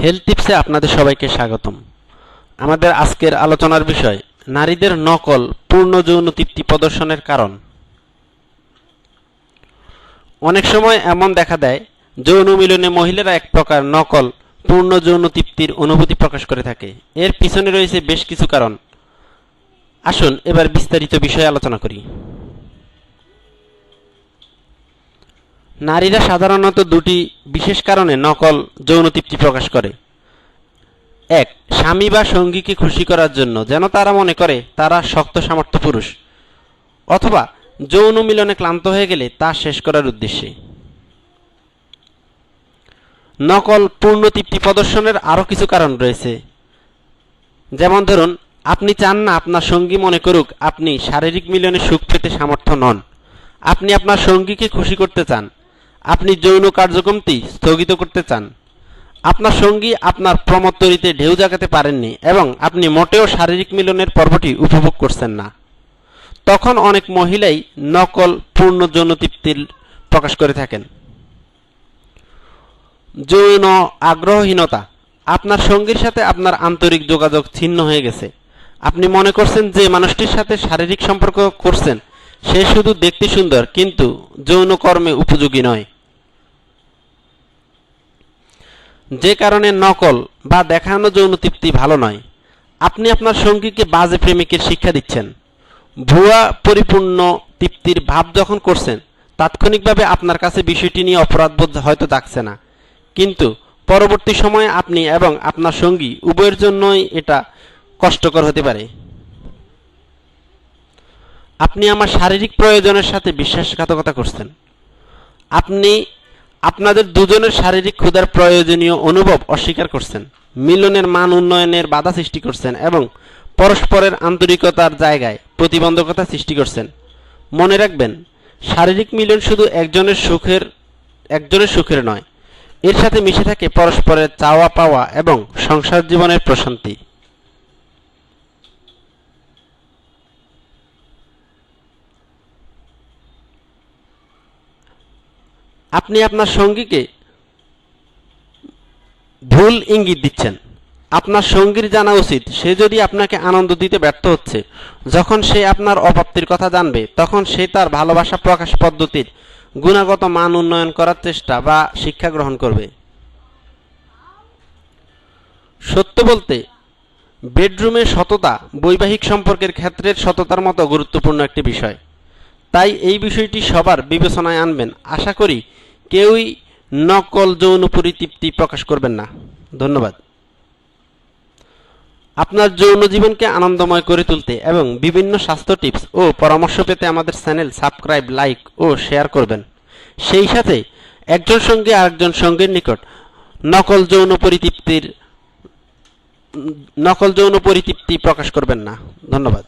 Health টিপসে আপনাদের সবাইকে স্বাগতম। আমাদের আজকের আলোচনার বিষয়, নারীদের নকল পূর্ণ যৌন তৃপ্তি প্রদর্শনের কারণ। অনেক সময় এমন দেখা দেয়, যৌন মিলনে মহিলারা এক প্রকার নকল পূর্ণ যৌন তৃপ্তির অনুভূতি প্রকাশ করে থাকে। এর পিছনে রয়েছে বেশ কিছু কারণ। আসুন এবার বিস্তারিত বিষয়ে আলোচনা করি। নারীরা সাধারণত দুটি বিশেষ কারণে নকল যৌন তৃপ্তি প্রকাশ করে। এক, স্বামী বা সঙ্গীকে খুশি করার জন্য যেন তারা মনে করে তারা শক্ত সামর্থ্য পুরুষ। অথবা যৌন মিলনে ক্লান্ত হয়ে গেলে তা শেষ করার উদ্দেশ্যে। নকল পূর্ণ তৃপ্তি প্রদর্শনের আরও কিছু কারণ রয়েছে। যেমন ধরুন, আপনি চান না আপনার সঙ্গী মনে করুক আপনি শারীরিক মিলনে সুখ পেতে সামর্থ্য নন। আপনি আপনার সঙ্গীকে খুশি করতে চান আপনি যৌন কার্যক্রমটি স্থগিত করতে চান। আপনার সঙ্গী আপনার প্রমত্তরিতে ঢেউ জাগাতে পারেননি এবং আপনি মোটেও শারীরিক মিলনের পর্বটি উপভোগ করছেন না। তখন অনেক মহিলাই নকল পূর্ণ যৌন তৃপ্তির প্রকাশ করে থাকেন। যৌন আগ্রহহীনতা। আপনার সঙ্গীর সাথে আপনার আন্তরিক যোগাযোগ ছিন্ন হয়ে গেছে। আপনি মনে করছেন যে মানুষটির সাথে শারীরিক সম্পর্ক করছেন, সে শুধু দেখতে সুন্দর, কিন্তু যৌন কর্মে উপযোগী নয়। যে কারণে নকল বা দেখানো যৌন তৃপ্তি ভালো নয়। আপনি আপনার সঙ্গীকে বাজে প্রেমিকের শিক্ষা দিচ্ছেন। ভুয়া, পরিপূর্ণ তৃপ্তির ভাব যখন করছেন, তাৎক্ষণিকভাবে আপনার কাছে বিষয়টি নিয়ে অপরাধবোধ হয়তো ডাকছে না। কিন্তু পরবর্তী সময়ে আপনি এবং আপনার সঙ্গী উভয়ের জন্যই এটা কষ্টকর হতে পারে। আপনি আমার শারীরিক প্রয়োজনের সাথে বিশ্বাসঘাতকতা করছেন। আপনি আপনাদের দুজনের শারীরিক ক্ষুধার প্রয়োজনীয় অনুভব অস্বীকার করছেন, মিলনের মান উন্নয়নের বাধা সৃষ্টি করছেন এবং পরস্পরের আন্তরিকতার জায়গায় প্রতিবন্ধকতা সৃষ্টি করছেন। মনে রাখবেন, শারীরিক মিলন শুধু একজনের সুখের একজনের সুখের নয়, এর সাথে মিশে থাকে পরস্পরের চাওয়া পাওয়া এবং সংসার জীবনের প্রশান্তি। আপনি আপনার সঙ্গীকে ভুল ইঙ্গিত দিচ্ছেন। আপনার সঙ্গীর জানা উচিত। সে যদি আপনাকে আনন্দ দিতে ব্যর্থ হচ্ছে, যখন সে আপনার অপ্রাপ্তির কথা জানবে, তখন সে তার ভালোবাসা প্রকাশ পদ্ধতির গুণাগত মান উন্নয়ন করার চেষ্টা বা শিক্ষা গ্রহণ করবে। সত্য বলতে, বেডরুমে সততা, বৈবাহিক সম্পর্কের ক্ষেত্রের সততার মতো গুরুত্বপূর্ণ একটি বিষয়। তাই এই বিষয়টি সবার বিবেচনায় আনবেন। আশা করি কেউই নকল যৌন পরিতৃপ্তি প্রকাশ করবেন না। ধন্যবাদ। আপনার যৌন জীবনকে আনন্দময় করে তুলতে এবং বিভিন্ন স্বাস্থ্য টিপস ও পরামর্শ পেতে আমাদের চ্যানেল সাবস্ক্রাইব, লাইক ও শেয়ার করবেন। সেই সাথে একজন সঙ্গে আরেকজন সঙ্গের নিকট নকল যৌন পরিতৃপ্তির, নকল যৌন পরিতৃপ্তি প্রকাশ করবেন না। ধন্যবাদ।